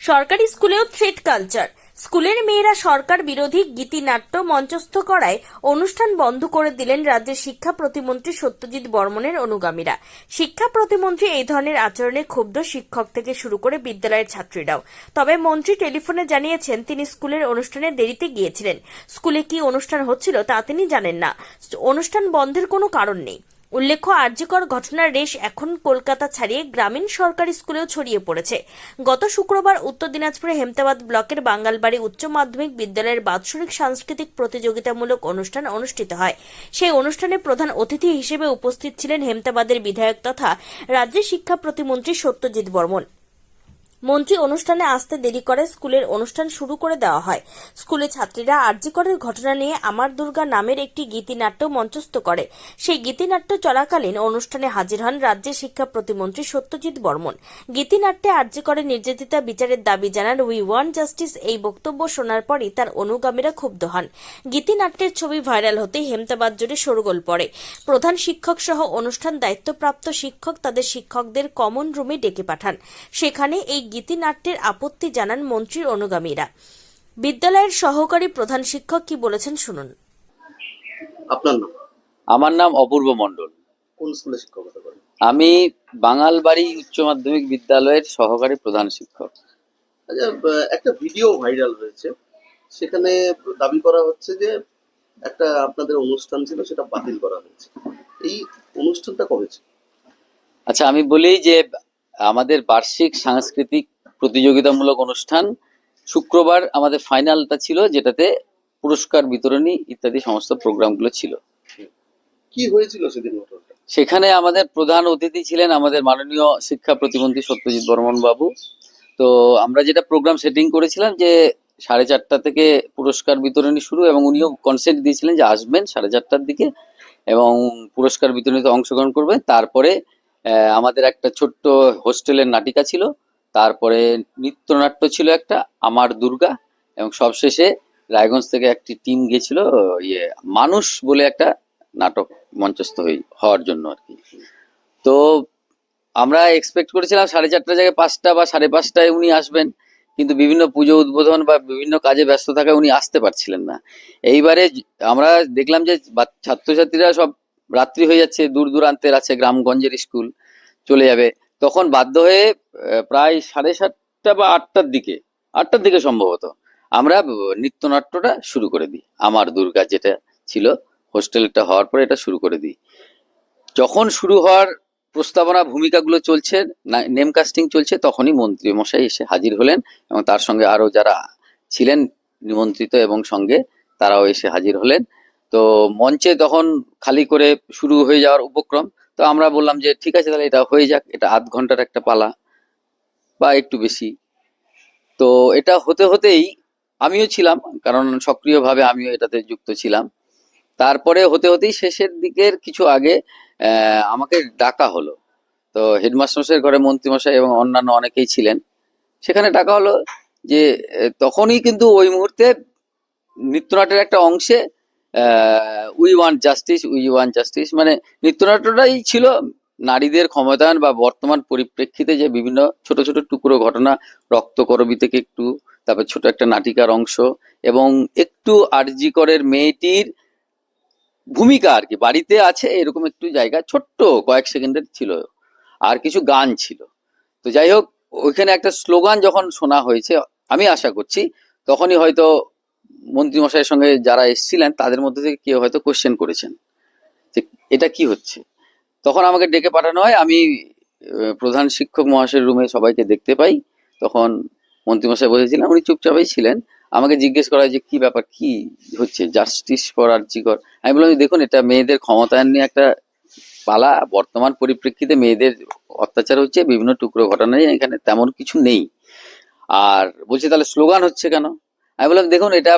সরকারি স্কুলেও thread culture. স্কুলের মেয়েরা সরকার বিরোধী গীতিনাট্য মঞ্চস্থ করায় অনুষ্ঠান বন্ধ করে দিলেন রাজ্যের শিক্ষা প্রতিমন্ত্রী সত্যজিৎ বর্মনের অনুগামীরা। শিক্ষা প্রতিমন্ত্রী এই ধরনের আচরণে ক্ষুব্ধ শিক্ষক থেকে শুরু করে বিদ্যালয়ের ছাত্রীরাও। তবে মন্ত্রী টেলিফোনে জানিয়েছেন, তিনি স্কুলের অনুষ্ঠানে দেরিতে গিয়েছিলেন। স্কুলে কি অনুষ্ঠান হচ্ছিল তা তিনি জানেন না। অনুষ্ঠান বন্ধের কোনো কারণ নেই। উল্লেখ্য, আর্যকর ঘটনার রেশ এখন কলকাতা ছাড়িয়ে গ্রামীণ সরকারি স্কুলেও ছড়িয়ে পড়েছে। গত শুক্রবার উত্তর দিনাজপুরে হেমতাবাদ ব্লকের বাঙ্গালবাড়ি উচ্চ মাধ্যমিক বিদ্যালয়ের বাৎসরিক সাংস্কৃতিক প্রতিযোগিতামূলক অনুষ্ঠান অনুষ্ঠিত হয়। সেই অনুষ্ঠানে প্রধান অতিথি হিসেবে উপস্থিত ছিলেন হেমতাবাদের বিধায়ক তথা রাজ্যের শিক্ষা প্রতিমন্ত্রী সত্যজিৎ বর্মন। মন্ত্রী অনুষ্ঠানে আসতে দেরি করে স্কুলের অনুষ্ঠান শুরু করে দেওয়া হয়। স্কুলে ছাত্রীরা আর্যিকরের ঘটনা নিয়ে আমার দুর্গা নামের একটি গীতিনাট্য মঞ্চস্থ করে। সেই গীতিনাট্য চলাকালীন অনুষ্ঠানে হাজির হন রাজ্যের শিক্ষা প্রতিমন্ত্রী সত্যজিৎ বর্মন। গীতিনাট্যে আর্যিকরের নির্যাতিতা বিচারের দাবি জানান উই ওয়ান জাস্টিস এই বক্তব্য শোনার পরই তার অনুগামীরা ক্ষুব্ধ হন। গীতিনাট্যের ছবি ভাইরাল হতেই হেমতাবাদ জুড়ে শোরগোল পড়ে। প্রধান শিক্ষক সহ অনুষ্ঠান দায়িত্বপ্রাপ্ত শিক্ষক তাদের শিক্ষকদের কমন রুমে ডেকে পাঠান। সেখানে এই গীতিনাট্যের আপত্তি জানান মন্ত্রীর অনুগামীরা। বিদ্যালয়ের সহকারী প্রধান শিক্ষক কি বলেছেন শুনুন। আপনার নাম? আমার নাম অপূর্ব মণ্ডল। কোন স্কুলে শিক্ষকতা করেন আমি বাঙালবাড়ি উচ্চ মাধ্যমিক বিদ্যালয়ের সহকারী প্রধান শিক্ষক। আচ্ছা একটা ভিডিও ভাইরাল হয়েছে। সেখানে দাবি করা হচ্ছে যে একটা আপনাদের অনুষ্ঠান ছিল সেটা বাতিল করা হয়েছে। এই অনুষ্ঠানটা কবে ছিল? আচ্ছা আমি বলি যে আমাদের বার্ষিক সাংস্কৃতিক প্রতিযোগিতামূলক অনুষ্ঠান শুক্রবার আমাদের ফাইনালটা ছিল যেটাতে পুরস্কার বিতরণী ইত্যাদি সমস্ত প্রোগ্রামগুলো ছিল। কি হয়েছিল সেদিন সেখানে আমাদের প্রধান অতিথি ছিলেন আমাদের মাননীয় শিক্ষা প্রতিমন্ত্রী সত্যজিৎ বর্মন বাবু। তো আমরা যেটা প্রোগ্রাম সেটিং করেছিলাম যে সাড়ে চারটা থেকে পুরস্কার বিতরণী শুরু এবং উনিও কনসেন্ট দিয়েছিলেন যে আসবেন সাড়ে চারটার দিকে এবং পুরস্কার বিতরণীতে অংশগ্রহণ করবেন। তারপরে আমাদের একটা ছোট্ট হোস্টেলের নাটিকা ছিল। তারপরে নৃত্যনাট্য ছিল একটা, আমার দুর্গা, এবং সবশেষে রায়গঞ্জ থেকে একটি টিম গেছিল ইয়ে মানুষ বলে একটা নাটক মঞ্চস্থ হই- হওয়ার জন্য আর কি। তো আমরা এক্সপেক্ট করেছিলাম সাড়ে চারটার জায়গায় পাঁচটা বা সাড়ে পাঁচটায় উনি আসবেন, কিন্তু বিভিন্ন পুজো উদ্বোধন বা বিভিন্ন কাজে ব্যস্ত থাকায় উনি আসতে পারছিলেন না। এইবারে আমরা দেখলাম যে ছাত্রছাত্রীরা সব রাত্রি হয়ে যাচ্ছে, দূর দূরান্তের আছে গ্রামগঞ্জের স্কুল, চলে যাবে। তখন বাধ্য হয়ে প্রায় সাড়ে সাতটা বা আটটার দিকে আটটার দিকে সম্ভবত, আমরা নৃত্যনাট্যটা শুরু করে দিই। আমার দুর্গা যেটা ছিল, হোস্টেলটা হওয়ার পরে এটা শুরু করে দিই। যখন শুরু হওয়ার প্রস্তাবনা ভূমিকাগুলো চলছে নেম কাস্টিং চলছে, তখনই মন্ত্রী মশাই এসে হাজির হলেন এবং তার সঙ্গে আরও যারা ছিলেন নিমন্ত্রিত এবং সঙ্গে, তারাও এসে হাজির হলেন। তো মঞ্চে তখন খালি করে শুরু হয়ে যাওয়ার উপক্রম। তো আমরা বললাম যে, ঠিক আছে, তাহলে এটা হয়ে যাক, এটা আধ ঘণ্টার একটা পালা বা একটু বেশি। তো এটা হতে হতেই আমিও ছিলাম, কারণ সক্রিয়ভাবে আমিও এটাতে যুক্ত ছিলাম। তারপরে হতে হতেই শেষের দিকের কিছু আগে আমাকে ডাকা হলো। তো হেডমাস্টার মশাইয়ের ঘরে, মন্ত্রীমশাই এবং অন্যান্য অনেকেই ছিলেন। সেখানে ডাকা হলো যে তখনই কিন্তু ওই মুহূর্তে নৃত্যনাটের একটা অংশে we want justice we want justice মানে নৃত্যনাট্যটাই ছিল নারীদের ক্ষমতায়ন বা বর্তমান পরিপ্রেক্ষিতে যে বিভিন্ন ছোট ছোট টুকরো ঘটনা রক্তকরবী থেকে একটু, তারপর ছোট একটা নাটিকার অংশ এবং একটু আরজিকরের মেয়েটির ভূমিকা আর কি, বাড়িতে আছে এরকম একটু জায়গা, ছোট্ট কয়েক সেকেন্ডের ছিল, আর কিছু গান ছিল। তো যাই হোক, ওইখানে একটা স্লোগান যখন শোনা হয়েছে, আমি আশা করছি, তখনই হয়তো মন্ত্রীমশাইয়ের সঙ্গে যারা এসেছিলেন, তাদের মধ্যে থেকে কেউ হয়তো কোশ্চেন করেছেন যে এটা কি হচ্ছে? তখন আমাকে ডেকে পাঠানো হয়, আমি প্রধান শিক্ষক মহাশয়ের রুমে সবাইকে দেখতে পাই। তখন মন্ত্রীমশাই বসেছিলেন উনি চুপচাপই ছিলেন। আমাকে জিজ্ঞেস করা হয় যে, কি ব্যাপার? কি হচ্ছে? জাস্টিস ফর আর্জিকর আমি বললাম, দেখুন, এটা মেয়েদের ক্ষমতায়ন নিয়ে একটা পালা। বর্তমান পরিপ্রেক্ষিতে মেয়েদের অত্যাচার হচ্ছে, বিভিন্ন টুকরো ঘটনা নিয়ে এখানে তেমন কিছু নেই। আর বলছে, তাহলে স্লোগান হচ্ছে কেন? আমি বললাম দেখুন এটা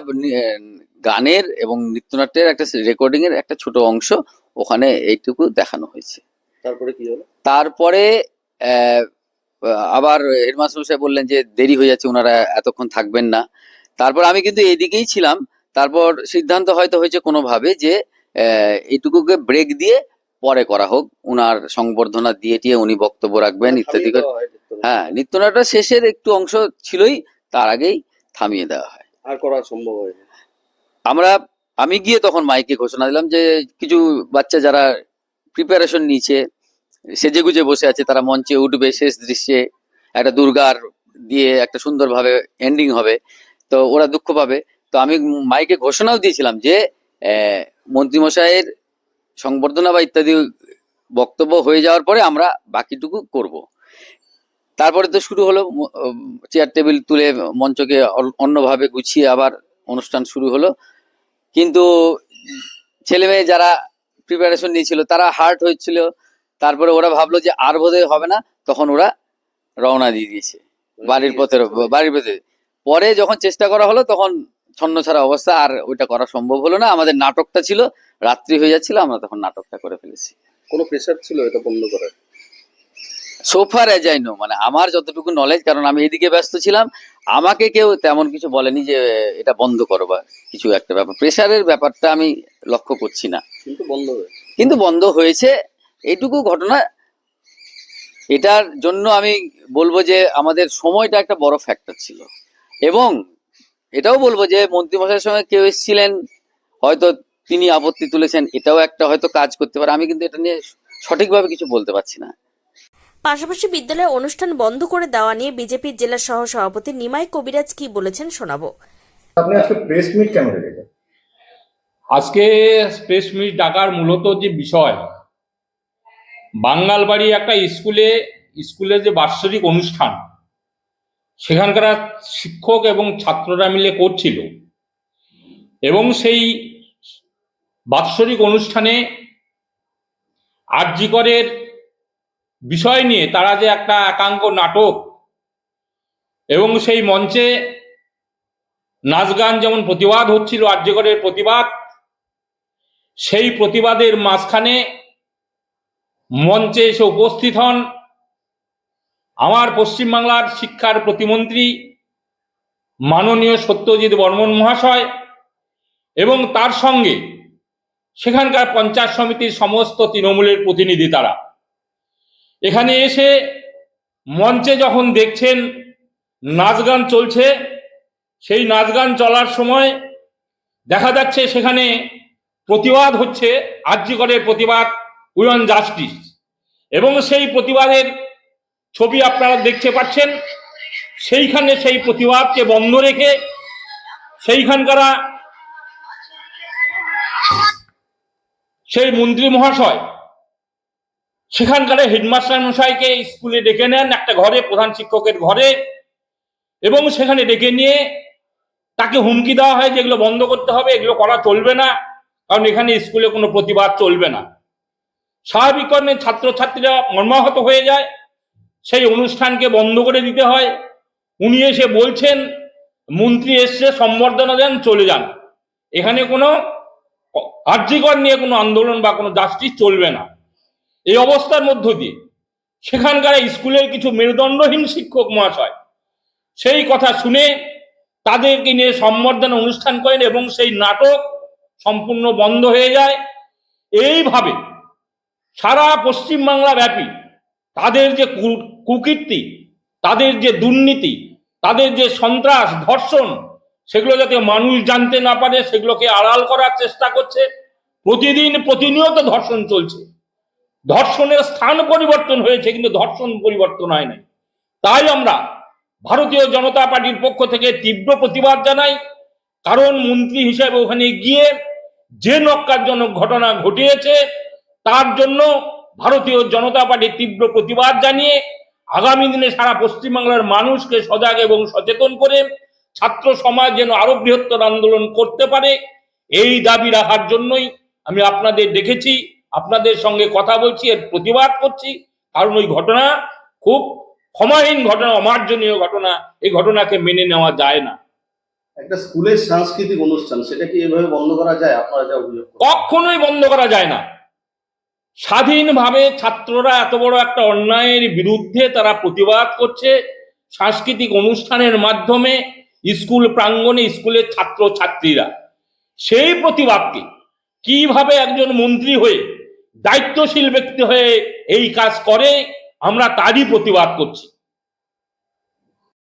গানের এবং নৃত্যনাট্যের একটা রেকর্ডিং এর একটা ছোট অংশ ওখানে এইটুকু দেখানো হয়েছে। তারপরে কি হলো? তারপরে আহ, আবার হেডমাস্টার সাহেব বললেন যে দেরি হয়ে যাচ্ছে ওনারা এতক্ষণ থাকবেন না। তারপর আমি কিন্তু এদিকেই ছিলাম। তারপর সিদ্ধান্ত হয়তো হয়েছে কোনোভাবে যে আহ, এইটুকুকে ব্রেক দিয়ে পরে করা হোক। উনার সংবর্ধনা দিয়ে টিয়ে উনি বক্তব্য রাখবেন ইত্যাদি করে। হ্যাঁ নৃত্যনাট্য। শেষের একটু অংশ ছিলই তার আগেই থামিয়ে দেওয়া হয়। আর করা সম্ভব হয়নি। আমরা, আমি গিয়ে তখন মাইকে ঘোষণা দিলাম যে, কিছু বাচ্চা যারা প্রিপারেশন নিচ্ছে সেজে গুজে বসে আছে, তারা মঞ্চে উঠবে শেষ দৃশ্যে, একটা দুর্গার দিয়ে একটা সুন্দরভাবে এন্ডিং হবে, তো ওরা দুঃখ পাবে। তো আমি মাইকে ঘোষণাও দিয়েছিলাম যে মন্ত্রীমশাইয়ের সংবর্ধনা বা ইত্যাদি বক্তব্য হয়ে যাওয়ার পরে আমরা বাকিটুকু করব। তারপরে তো শুরু হলো চেয়ার টেবিল তুলে মঞ্চকে অন্যভাবে গুছিয়ে আবার অনুষ্ঠান শুরু হলো। কিন্তু ছেলে মেয়ে যারা প্রিপারেশন নিয়েছিল তারা হার্ট হয়েছিল। তারপরে ওরা ভাবলো যে আর বোধহয় হবে না তখন ওরা রওনা দিয়ে দিয়েছে। বাড়ির পথে বাড়ির পথে। পরে যখন চেষ্টা করা হলো তখন ছন্ন ছাড়া অবস্থা আর ওইটা করা সম্ভব হলো না। আমাদের নাটকটা ছিল রাত্রি হয়ে যাচ্ছিল আমরা তখন নাটকটা করে ফেলেছি। কোনো প্রেশার ছিল এটা বন্ধ করার? সোফার এজাইনো মানে আমার যতটুকু নলেজ কারণ আমি এদিকে ব্যস্ত ছিলাম আমাকে কেউ তেমন কিছু বলেনি যে এটা বন্ধ করো বা কিছু একটা ব্যাপার। প্রেশারের ব্যাপারটা আমি লক্ষ্য করছি না। কিন্তু বন্ধ হয়েছে। কিন্তু বন্ধ হয়েছে এইটুকু ঘটনা এটার জন্য আমি বলব যে আমাদের সময়টা একটা বড় ফ্যাক্টর ছিল। এবং এটাও বলব যে মন্ত্রীমশাইয়ের সঙ্গে কেউ এসেছিলেন হয়তো তিনি আপত্তি তুলেছেন এটাও একটা হয়তো কাজ করতে পারে। আমি কিন্তু এটা নিয়ে সঠিকভাবে কিছু বলতে পারছি না। পাশাপাশি বিদ্যালয়ে অনুষ্ঠান বন্ধ করে দেওয়া নিয়ে বিজেপির জেলা সহ সভাপতি নিমাই কবিরাজ কি বলেছেন শোনাবো। আপনি আজকে প্রেস মিট কেন রেখেছেন আজকে স্পেস মিট ডাকার মূলত যে বিষয় বাঙ্গালবাড়ি একটা স্কুলে স্কুলের যে বাৎসরিক অনুষ্ঠান সেখানকার শিক্ষক এবং ছাত্ররা মিলে করছিল। এবং সেই বাৎসরিক অনুষ্ঠানে আরজিকরের বিষয় নিয়ে, তারা যে একটা একাঙ্ক নাটক এবং সেই মঞ্চে নাচ গান যেমন প্রতিবাদ হচ্ছিল আর্যগরের প্রতিবাদ, সেই প্রতিবাদের মাঝখানে মঞ্চে এসে উপস্থিত হন আমার পশ্চিমবাংলার শিক্ষার প্রতিমন্ত্রী মাননীয় সত্যজিৎ বর্মন মহাশয় এবং তার সঙ্গে সেখানকার পঞ্চায়েত সমিতির সমস্ত তৃণমূলের প্রতিনিধি তারা। এখানে এসে মঞ্চে যখন দেখছেন নাচ গান চলছে, সেই নাচ গান চলার সময় দেখা যাচ্ছে সেখানে প্রতিবাদ হচ্ছে আর্যিকরের প্রতিবাদ উইন জাস্টিস। এবং সেই প্রতিবাদের ছবি আপনারা দেখতে পাচ্ছেন, সেইখানে সেই প্রতিবাদকে বন্ধ রেখে সেইখানকারা সেই মন্ত্রী মহাশয় সেখানকার হেডমাস্টার মশাইকে স্কুলে ডেকে নেন, একটা ঘরে, প্রধান শিক্ষকের ঘরে, এবং সেখানে ডেকে নিয়ে তাকে হুমকি দেওয়া হয় যে এগুলো বন্ধ করতে হবে, এগুলো করা চলবে না, কারণ এখানে স্কুলে কোনো প্রতিবাদ চলবে না। স্বাভাবিক ছাত্রছাত্রীরা মর্মাহত হয়ে যায়, সেই অনুষ্ঠানকে বন্ধ করে দিতে হয়। উনি এসে বলছেন, মন্ত্রী এসছে, সম্বর্ধনা দেন, চলে যান। এখানে কোনো কার্যকর নিয়ে কোনো আন্দোলন বা কোনো জাস্টিস চলবে না। এই অবস্থার মধ্য দিয়ে। সেখানকার স্কুলের কিছু মেরুদণ্ডহীন শিক্ষক মহাশয় সেই কথা শুনে তাদেরকে নিয়ে সম্বর্ধনা অনুষ্ঠান করেন এবং সেই নাটক সম্পূর্ণ বন্ধ হয়ে যায়। এইভাবে সারা পশ্চিমবাংলা ব্যাপী তাদের যে কুকীর্তি, তাদের যে দুর্নীতি, তাদের যে সন্ত্রাস, ধর্ষণ, সেগুলো যাতে মানুষ জানতে না পারে, সেগুলোকে আড়াল করার চেষ্টা করছে। প্রতিদিন প্রতিনিয়ত ধর্ষণ চলছে। ধর্ষণের স্থান পরিবর্তন হয়েছে, কিন্তু ধর্ষণ পরিবর্তন হয় নাই। তাই আমরা ভারতীয় জনতা পার্টির পক্ষ থেকে তীব্র প্রতিবাদ জানাই। কারণ মন্ত্রী হিসেবে ওখানে গিয়ে যে নক্কারজনক ঘটনা ঘটিয়েছে, তার জন্য ভারতীয় জনতা পার্টি তীব্র প্রতিবাদ জানিয়ে আগামী দিনে সারা পশ্চিমবাংলার মানুষকে সজাগ এবং সচেতন করে ছাত্র সমাজ যেন আরও বৃহত্তর আন্দোলন করতে পারে, এই দাবি রাখার জন্যই আমি আপনাদের দেখেছি। আপনাদের সঙ্গে কথা বলছি এর প্রতিবাদ করছি। কারণ ওই ঘটনা খুব ক্ষমাহীন ঘটনা অমার্জনীয় ঘটনা। এই ঘটনাকে মেনে নেওয়া যায় না। একটা স্কুলের সাংস্কৃতিক অনুষ্ঠান সেটা কি এভাবে বন্ধ করা যায়? আপনারা যা অভিযোগ কখনোই বন্ধ করা যায় না। স্বাধীনভাবে ছাত্ররা এত বড় একটা অন্যায়ের বিরুদ্ধে তারা প্রতিবাদ করছে। সাংস্কৃতিক অনুষ্ঠানের মাধ্যমে স্কুল প্রাঙ্গণে স্কুলের ছাত্র ছাত্রীরা সেই প্রতিবাদকে কীভাবে একজন মন্ত্রী হয়ে দায়িত্বশীল ব্যক্তি হয়ে এই কাজ করে আমরা তারই প্রতিবাদ করছি।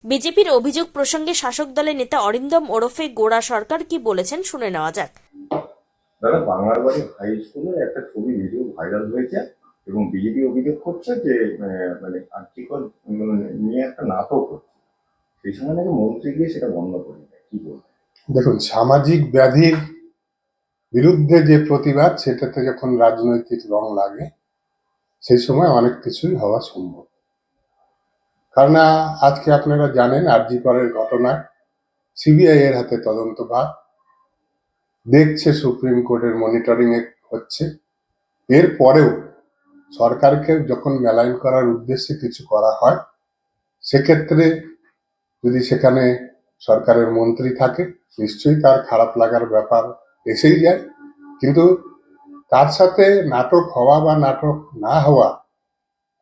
বিজেপির অভিযোগ প্রসঙ্গে শাসক দলের নেতা অরিন্দম ওরফে গোড়া সরকার কি বলেছেন শুনে নেওয়া যাক। দাদা বাংলার বাড়ি হাই স্কুলে একটা ছবি ভিডিও ভাইরাল হয়েছে এবং বিজেপি অভিযোগ করছে যে মানে আর্টিকল নিয়ে একটা নাটক হচ্ছে। সেই সময় নাকি মন্ত্রী গিয়ে সেটা বন্ধ করে দেয়। কি বলব দেখুন সামাজিক ব্যাধির বিরুদ্ধে যে প্রতিবাদ, সেটাতে যখন রাজনৈতিক রং লাগে, সেই সময় অনেক কিছুই হওয়া সম্ভব। কারণ আজকে আপনারা জানেন আরজি করের ঘটনায় সিবিআই এর হাতে তদন্ত তদন্তভার দেখছে সুপ্রিম কোর্টের মনিটরিং হচ্ছে। এর পরেও সরকারকে যখন মেলাইন করার উদ্দেশ্যে কিছু করা হয়, সেক্ষেত্রে যদি সেখানে সরকারের মন্ত্রী থাকে, নিশ্চয়ই তার খারাপ লাগার ব্যাপার এসেই যায়। কিন্তু তার সাথে নাটক হওয়া বা নাটক না হওয়া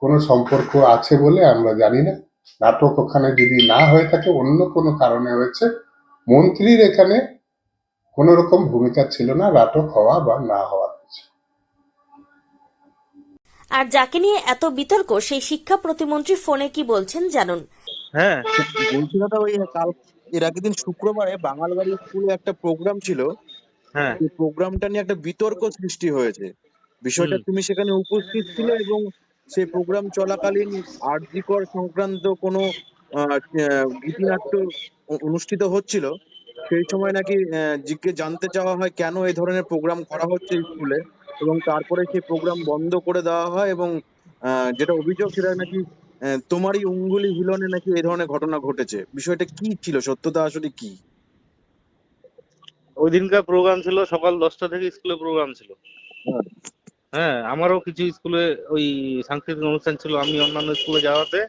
কোনো সম্পর্ক আছে বলে আমরা জানি না। নাটক ওখানে যদি না হয়ে থাকে অন্য কোনো কারণে হয়েছে মন্ত্রীর এখানে কোনো রকম ভূমিকা ছিল না নাটক হওয়া বা না হওয়া আর যাকে নিয়ে এত বিতর্ক সেই শিক্ষা প্রতিমন্ত্রী ফোনে কি বলছেন জানুন? হ্যাঁ বলছি কথা ওই কাল এর আগের দিন শুক্রবারে বাঙালবাড়ি স্কুলে একটা প্রোগ্রাম ছিল হ্যাঁ। প্রোগ্রামটা নিয়ে একটা বিতর্ক সৃষ্টি হয়েছে। বিষয়টা তুমি সেখানে উপস্থিত ছিলে এবং সেই প্রোগ্রাম চলাকালীন আরজিকর সংক্রান্ত কোনো গীতিনাট্য অনুষ্ঠিত হচ্ছিল? সেই সময় নাকি জিজ্ঞে জানতে চাওয়া হয় কেন এই ধরনের প্রোগ্রাম করা হচ্ছে স্কুলে এবং তারপরে সেই প্রোগ্রাম বন্ধ করে দেওয়া হয় এবং আহ, যেটা অভিযোগ সেটা নাকি তোমারই অঙ্গুলি হিলনে নাকি এই ধরনের ঘটনা ঘটেছে? বিষয়টা কি ছিল? সত্যতা আসলে কি? ওই দিনকার প্রোগ্রাম ছিল সকাল দশটা থেকে স্কুলে প্রোগ্রাম ছিল। হ্যাঁ। আমারও কিছু স্কুলে ওই সাংস্কৃতিক অনুষ্ঠান ছিল আমি অন্যান্য স্কুলে যাওয়াতে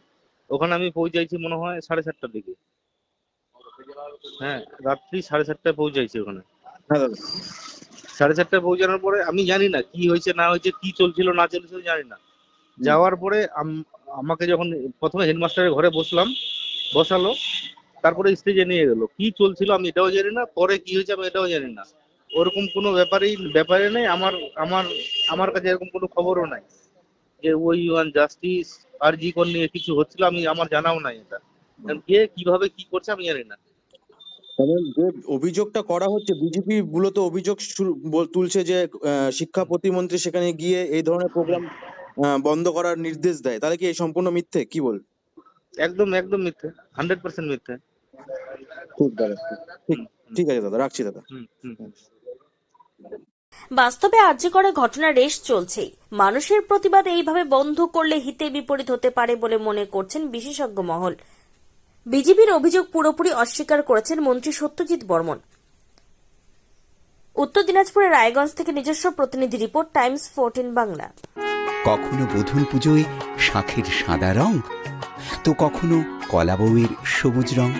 ওখানে আমি পৌঁছাইছি মনে হয় সাড়ে সাতটার দিকে। হ্যাঁ রাত্রি সাড়ে সাতটায় পৌঁছাইছি ওখানে। হ্যাঁ। সাড়ে চারটায় পৌঁছানোর পরে আমি জানি না কি হয়েছে না হয়েছে কি চলছিল না চলছিল জানি না। যাওয়ার পরে আম- আমাকে যখন প্রথমে হেডমাস্টারের ঘরে বসলাম বসালো তারপরে স্টেজে নিয়ে গেল। কি চলছিল আমি এটাও জানি না পরে কি হয়েছে আমি এটাও জানি না। ওরকম কোনো ব্যাপারেই ব্যাপারে নেই আমার আমার আমার কাছে এরকম কোনো খবরও নাই। যে ওই ওয়ান জাস্টিস আর জি কর নিয়ে কিছু হচ্ছিল আমি আমার জানাও নাই এটা। কে কীভাবে কি করছে আমি জানি না। যে অভিযোগটা করা হচ্ছে বিজেপি মূলত অভিযোগ তুলছে যে শিক্ষা প্রতিমন্ত্রী সেখানে গিয়ে এই ধরনের প্রোগ্রাম বন্ধ করার নির্দেশ দেয়। তাহলে কি এই সম্পূর্ণ মিথ্যে? কি বল? একদম একদম মিথ্যে হান্ড্রেড পার্সেন্ট মিথ্যে। দাদা ঠিক ঠিক আছে দাদা রাখছি দাদা। বাস্তবে আর্য করে ঘটনা রেশ চলছেই। মানুষের প্রতিবাদ এইভাবে বন্ধ করলে হিতে বিপরীত হতে পারে বলে মনে করছেন বিশেষজ্ঞ মহল। বিজেপির অভিযোগ পুরোপুরি অস্বীকার করেছেন মন্ত্রী সত্যজিৎ বর্মন। উত্তর দিনাজপুরের রায়গঞ্জ থেকে নিজস্ব প্রতিনিধি রিপোর্ট টাইমস ফোরটিন বাংলা। কখনো বধূর পুজোয় শাঁখের সাদা রং? তো কখনো কলা বউয়ের সবুজ রং?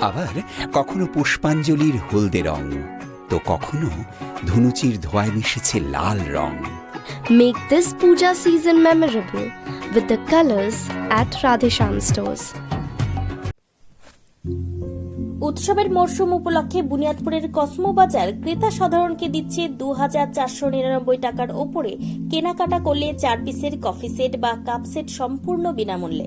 আবার কখনো পুষ্পাঞ্জলির হলদে রং তো কখনো ধুনুচির ধোয়ায় মিশেছে লাল রং Make this puja season memorable with the colors at Radhesham stores. উৎসবের মরশুম উপলক্ষে বুনিয়াদপুরের কসমো বাজার ক্রেতা সাধারণকে দিচ্ছে দু হাজার চারশো নিরানব্বই টাকার ওপরে কেনাকাটা করলে চার পিসের কফি সেট বা কাপ সেট সম্পূর্ণ বিনামূল্যে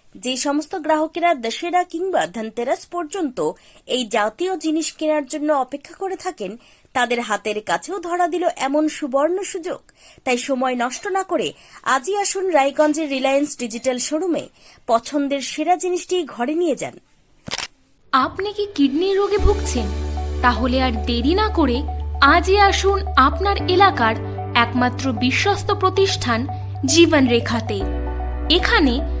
যে সমস্ত গ্রাহকেরা দশেরা কিংবা ধনতেরাস পর্যন্ত এই জাতীয় জিনিস কেনার জন্য অপেক্ষা করে থাকেন, তাদের হাতের কাছেও ধরা দিল এমন সুবর্ণ সুযোগ। তাই সময় নষ্ট না করে আজই আসুন রায়গঞ্জের রিলায়েন্স ডিজিটাল শোরুমে পছন্দের সেরা জিনিসটি ঘরে নিয়ে যান। আপনি কি কিডনির রোগে ভুগছেন? তাহলে আর দেরি না করে আজই আসুন আপনার এলাকার একমাত্র বিশ্বস্ত প্রতিষ্ঠান জীবন রেখাতে এখানে